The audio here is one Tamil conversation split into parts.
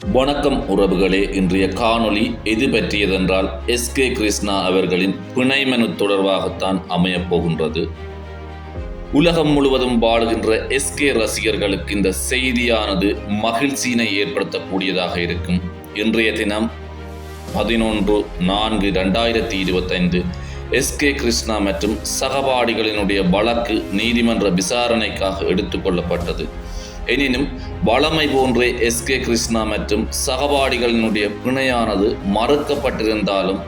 வணக்கம் உறவுகளே இன்றைய காணொளி எது பற்றியதென்றால் எஸ் கே கிருஷ்ணா அவர்களின் பிணைமனு தொடர்பாகத்தான் அமையப் போகின்றது. உலகம் முழுவதும் வாழுகின்ற எஸ் கே ரசிகர்களுக்கு இந்த செய்தியானது மகிழ்ச்சியினை ஏற்படுத்தக்கூடியதாக இருக்கும். இன்றைய தினம் பதினொன்று நான்கு ரெண்டாயிரத்தி இருபத்தைந்து எஸ் கே கிருஷ்ணா மற்றும் சகபாடிகளினுடைய வழக்கு நீதிமன்ற விசாரணைக்காக எடுத்துக்கொள்ளப்பட்டது எனினும் வளமை போன்றே எஸ் கே கிருஷ்ணா மற்றும் சகபாடிகளினுடைய பிணையானது மறுக்கப்பட்டிருந்தாலும்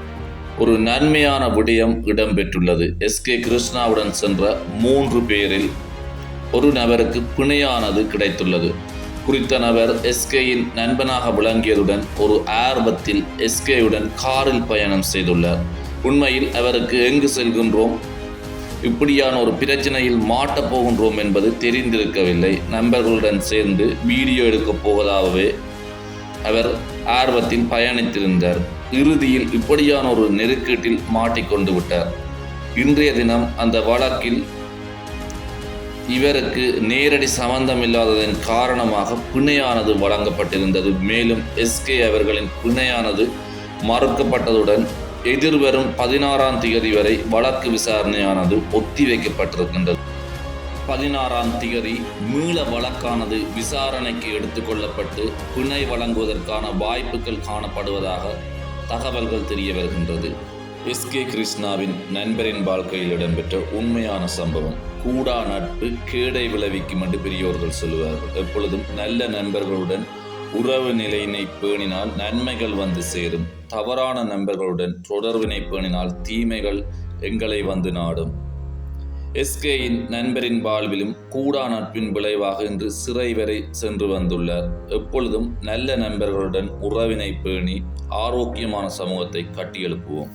ஒரு நன்மையான விடயம் இடம்பெற்றுள்ளது. எஸ் கே கிருஷ்ணாவுடன் சென்ற மூன்று பேரில் ஒரு நபருக்கு பிணையானது கிடைத்துள்ளது. குறித்த நபர் எஸ்கேயின் நண்பனாக விளங்கியதுடன் ஒரு ஆர்வத்தில் எஸ்கேயுடன் காரில் பயணம் செய்துள்ளார். உண்மையில் அவருக்கு எங்கு செல்கின்றோம்? இப்படியான ஒரு பிரச்சனையில் மாட்டப் போகின்றோம் என்பது தெரிந்திருக்கவில்லை. நண்பர்களுடன் சேர்ந்து வீடியோ எடுக்கப் போவதாகவே அவர் ஆர்வத்தில் பயணித்திருந்தார். இறுதியில் இப்படியான ஒரு நெருக்கீட்டில் மாட்டிக்கொண்டு விட்டார். இன்றைய தினம் அந்த வழக்கில் இவருக்கு நேரடி சம்பந்தம் இல்லாததன் காரணமாக பிணையானது வழங்கப்பட்டிருந்தது. மேலும் எஸ்கே அவர்களின் பிணையானது மறுக்கப்பட்டதுடன் எதிர்வரும் பதினாறாம் தேதி வரை வழக்கு விசாரணையானது ஒத்திவைக்கப்பட்டிருக்கின்றது. பதினாறாம் திகதி மீள வழக்கானது விசாரணைக்கு எடுத்துக்கொள்ளப்பட்டு பிணை வழங்குவதற்கான வாய்ப்புகள் காணப்படுவதாக தகவல்கள் தெரிய வருகின்றது. எஸ். கே. கிருஷ்ணாவின் நண்பரின் வாழ்க்கையில் இடம்பெற்ற உண்மையான சம்பவம். கூடா நட்பு கேடை விளைவிக்கும் என்று பெரியோர்கள் சொல்லுவார்கள். எப்பொழுதும் நல்ல நண்பர்களுடன் உறவு நிலையினை பேணினால் நன்மைகள் வந்து சேரும். தவறான நண்பர்களுடன் தொடர்பினை பேணினால் தீமைகள் எங்களை வந்து நாடும். எஸ்கேயின் நண்பரின் வாழ்விலும் கூடா நட்பின் விளைவாக இன்று சிறை வரை சென்று வந்துள்ளார். எப்பொழுதும் நல்ல நண்பர்களுடன் உறவினை பேணி ஆரோக்கியமான சமூகத்தை கட்டியெழுப்புவோம்.